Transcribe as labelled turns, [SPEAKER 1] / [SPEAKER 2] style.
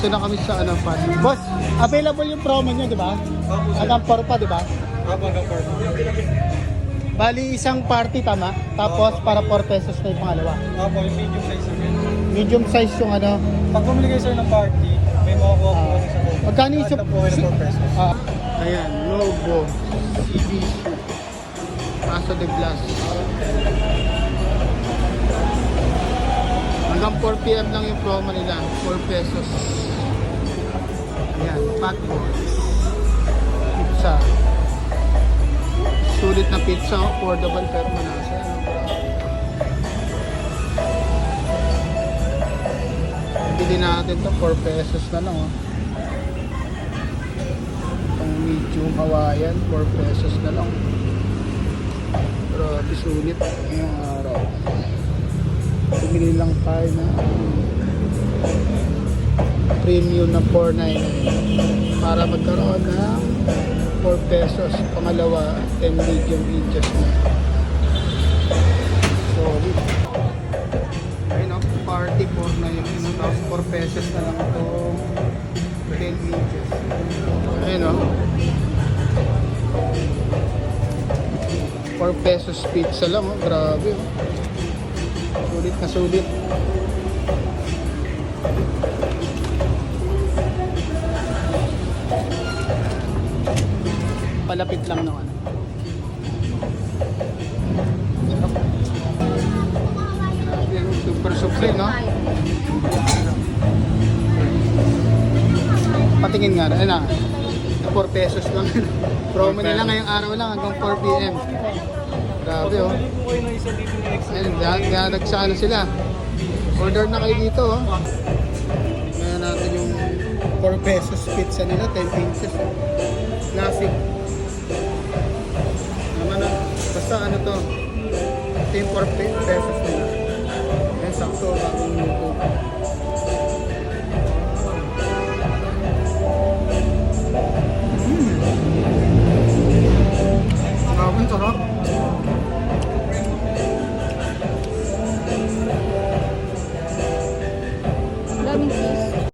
[SPEAKER 1] Ito na kami sa ano pa. Boss, available yung promo nyo, di ba? Hanggang 4 pa, di ba?
[SPEAKER 2] Opo, hanggang 4.
[SPEAKER 1] Bali, isang party tama. Tapos para 4 pesos na yung pangalawa.
[SPEAKER 2] Opo, yung medium size namin.
[SPEAKER 1] Medium size yung ano.
[SPEAKER 2] Pag bumili kayo sir ng party, may makukuha po kasi sa loob.
[SPEAKER 1] Magkano yung
[SPEAKER 2] Lahat na po kayo ng 4 pesos.
[SPEAKER 1] Ah, ayan, logo. CB. Paso de Blas. Hanggang 4 p.m. lang yung promo nila. 4 pesos. Ayan, pack Pizza. Sulit na pizza, affordable pero manasa. Bili natin to 4 pesos na lang. Oh. Itong medium Hawaiian, 4 pesos na lang. Grabe, sulit ngayong araw. Bumili lang tayo na premium na 499 para magkaroon ng 4 pesos. Pangalawa, 10 medium inches na. Solid. Ayun o, party 4 na yun. Tapos 4 pesos na lang ito. 10 inches. Ayun o. 4 pesos pizza lang oh. Grabe oh. Sulit na sulit. Palapit lang ano, Super supli, no? Patingin nga, ayun na. 4 pesos lang. Promo nila ngayong araw lang hanggang 4 p.m. Grabe oh. Ayun, nag sa ano sila. Order na kayo dito oh. Ngayon natin yung 4 pesos pizza nila, 10 pieces. Classic. Naman na, basta ano to. Ito yung 4 pe- pesos nila. Ayan, sakto.